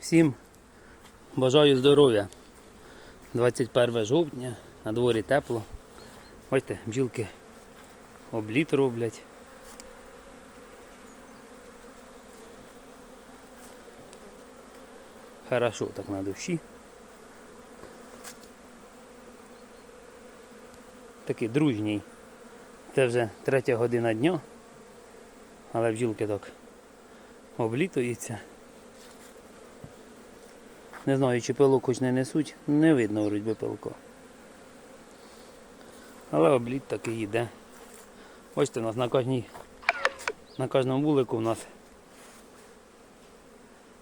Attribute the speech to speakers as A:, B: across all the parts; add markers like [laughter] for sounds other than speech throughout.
A: Всім бажаю здоров'я. 21 жовтня, на дворі тепло. Бачите, бджілки обліт роблять. Хорошо так на душі. Такий дружній. Це вже третя година дня, але бджілки так облітуються. Не знаю, чи пилок хоч не несуть, не видно вроді би пилко. Але обліт такий йде. Бачите, у нас на кожній, на кожному вулику у нас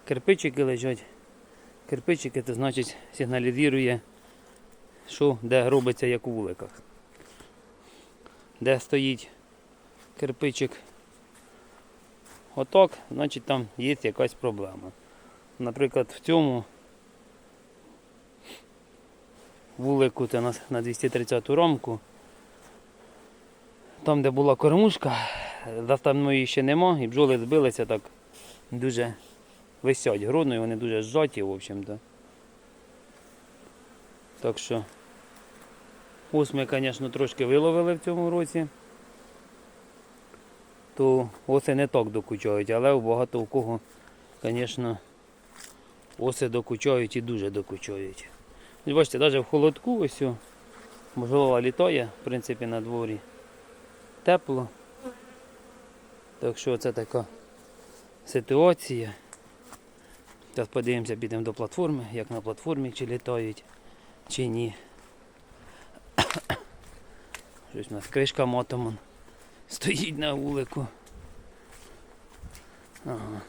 A: кирпичики лежать. Кирпичики це значить сигналізує, що де робиться як у вуликах. Де стоїть кирпичик отак, значить там є якась проблема. Наприклад, в цьому вулику це на 230 рамку. Там, де була кормушка, заставної ще нема, і бджоли збилися так дуже висять гродною, вони дуже зжаті, в общем-то. Так що ось ми, звісно, трошки виловили в цьому році. То оси не так докучають, але у багато у кого, звісно, оси докучають і дуже докучають. Бачите, навіть в холодку ось о, бджола літає, в принципі, на дворі. Тепло. Так що це така ситуація. Зараз подивимося, підемо до платформи, як на платформі, чи літають, чи ні. [coughs] Щось у нас кришка мотомон стоїть на вулику. Ага.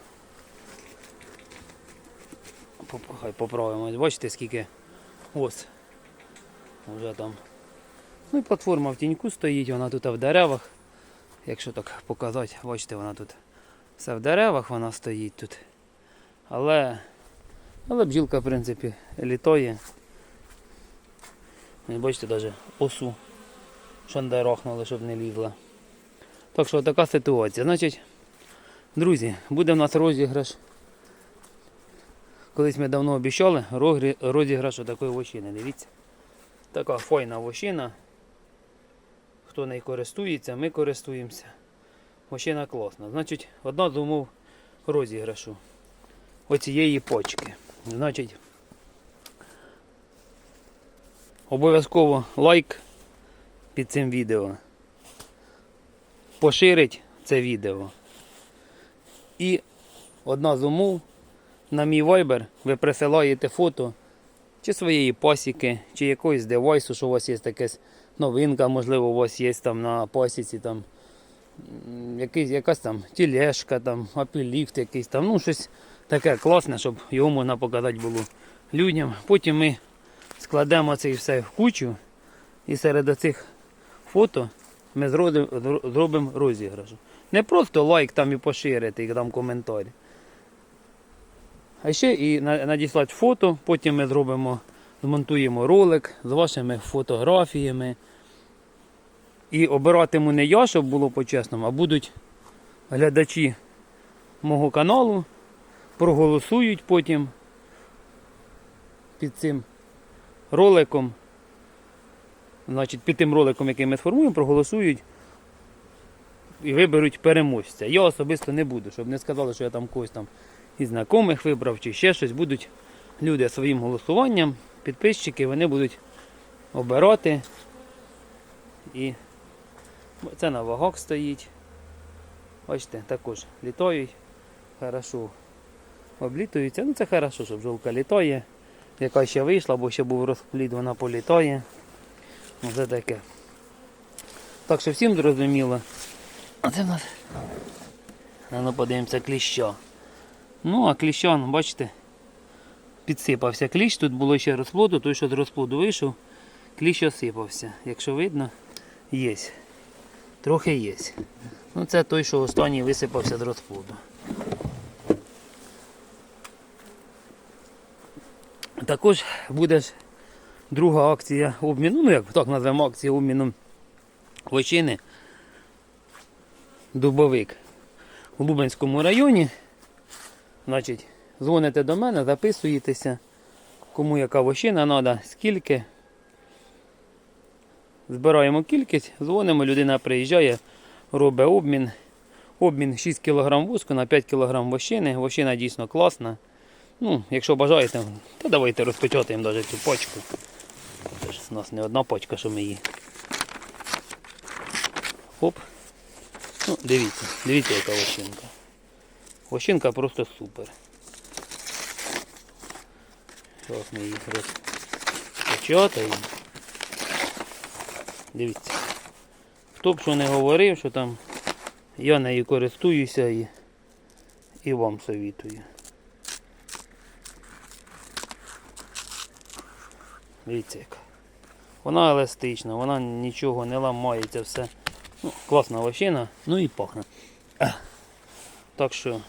A: Хай поправимо. Бачите, скільки ос. Вже там. Ну і платформа в тіньку стоїть, вона тут в деревах. Якщо так показати, бачите, вона тут все в деревах вона стоїть тут. Але, але бджілка, в принципі, літає. Не бачите, навіть осу шандарахнули, щоб не лізла. Так що така ситуація. Значить, друзі, буде в нас розіграш. Колись ми давно обіцяли рогрі- розіграш отакої вощини. Дивіться. Така файна вощина. Хто нею користується, ми користуємося. Вощина класна. Значить, одна з умов розіграшу оцієї почки. Значить, обов'язково лайк під цим відео. Поширить це відео. І одна з умов на мій Viber ви присилаєте фото чи своєї пасіки, чи якогось девайсу, що у вас є якась новинка, можливо, у вас є там на пасіці там якийсь, якась там тілешка, там, апіліфт якийсь там, ну щось таке класне, щоб його можна показати було людям. Потім ми складемо це все в кучу і серед цих фото ми зробимо розіграш. Не просто лайк там і поширити, і там коментарі. А ще і надіслати фото, потім ми зробимо, змонтуємо ролик з вашими фотографіями. І обиратиму не я, щоб було по-чесному, а будуть глядачі мого каналу, проголосують потім під цим роликом. Значить, під тим роликом, який ми сформуємо, проголосують і виберуть переможця. Я особисто не буду, щоб не сказали, що я там когось там із знайомих вибрав чи ще щось. Будуть люди своїм голосуванням, підписчики, вони будуть обирати. І це на вагах стоїть. Бачите, також літають. Хорошо облітуються. Ну це хорошо, що бджолка літає. Яка ще вийшла, бо ще був розплід, вона політає. Оце таке. Так що всім зрозуміло. Це в нас. Ну подивимося кліща. Ну, а кліща, ну, бачите, підсипався кліщ, тут було ще розплоду, той, що з розплоду вийшов, кліщ осипався. Якщо видно, є. Трохи є. Ну це той, що останній висипався з розплоду. Також буде друга акція обміну, ну як так назвемо акція обміну личини Дубовик у Лубенському районі. Значить, дзвоните до мене, записуєтеся, кому яка вощина треба, скільки. Збираємо кількість, дзвонимо, людина приїжджає, робить обмін. Обмін 6 кг воску на 5 кг вощини. Вощина дійсно класна. Ну, якщо бажаєте, то давайте розпечатаємо навіть цю пачку. Це ж у нас не одна пачка, що ми її. Оп. Ну, дивіться, дивіться, яка вощинка. Вощинка просто супер. Зараз ми її розпечатаємо. Дивіться. Хто б що не говорив, що там я нею користуюся і, і вам совітую. Дивіться яка. Вона еластична, вона нічого не ламається, все. Ну, класна вощина, ну і пахне. Так що,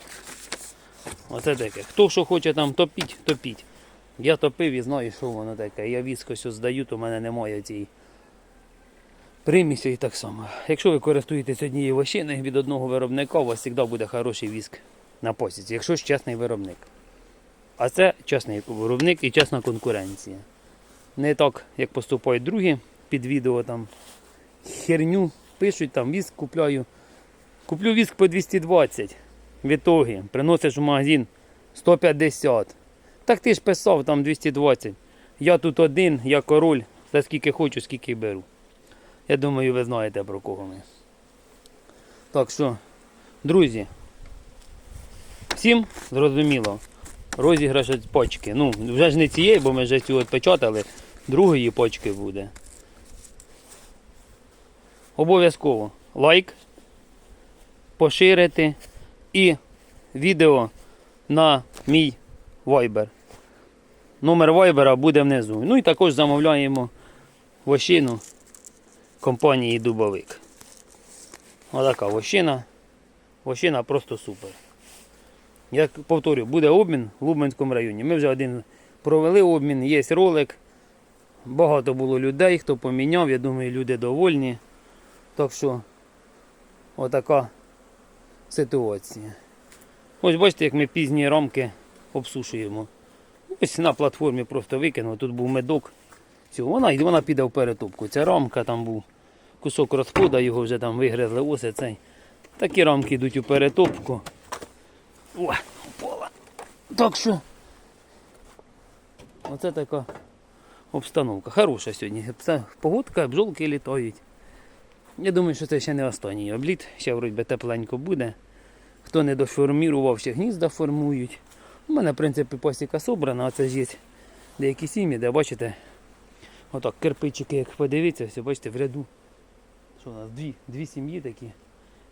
A: оце таке. Хто що хоче там топіть, топіть. Я топив і знаю, що воно таке. Я віскось здаю, то в мене немає цієї примісі і так само. Якщо ви користуєтесь однією вощиною від одного виробника, у вас завжди буде хороший віск на посіці, якщо ж чесний виробник. А це чесний виробник і чесна конкуренція. Не так, як поступають другі під відео там херню пишуть, там віск купляю. Куплю віск по 220. В ітогі приносиш в магазин 150. Так ти ж писав там 220. Я тут один, я король, за скільки хочу, скільки беру. Я думаю, ви знаєте про кого ми. Так що, друзі, всім зрозуміло. Розіграш почки. Ну, вже ж не цієї, бо ми вже цю відпечатали, другої почки буде. Обов'язково лайк, поширити і відео на мій Viber. Номер Viber буде внизу. Ну і також замовляємо вощину компанії Дубовик. Отака вощина. Вощина просто супер. Я повторю, буде обмін в Лубенському районі. Ми вже один провели обмін, є ролик. Багато було людей, хто поміняв. Я думаю, люди довольні. Так що, отака ситуація. Ось бачите, як ми пізні рамки обсушуємо. Ось на платформі просто викинув. Тут був медок. Все, вона, вона піде в перетопку. Ця рамка там був кусок розхода, його вже там вигризли. Ось цей. Такі рамки йдуть у перетопку. О, упала. Так що. Оце така обстановка. Хороша сьогодні. Погодка, бджолки літають. Я думаю, що це ще не останній обліт. Ще вроді тепленько буде. Хто не доформірував, ще гнізда формують. У мене, в принципі, посіка собрана, а це ж є деякі сім'ї, де бачите, отак кирпичики, як подивіться, все, бачите, в ряду. Що у нас? Дві, дві сім'ї такі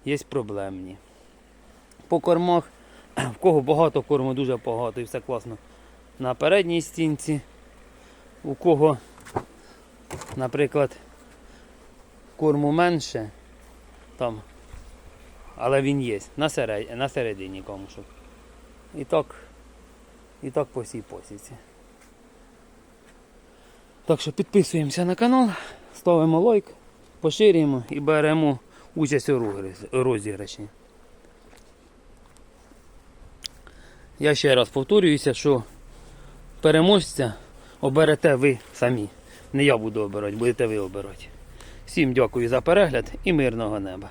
A: є проблемні. По кормах, [clears throat] в кого багато корму, дуже багато і все класно. На передній стінці, у кого, наприклад, корму менше, там, але він є на, середині камушок. І так, і так по всій посіці. Так що підписуємося на канал, ставимо лайк, поширюємо і беремо участь у розіграші. Я ще раз повторююся, що переможця оберете ви самі. Не я буду обирати, будете ви обирати. Всім дякую за перегляд і мирного неба.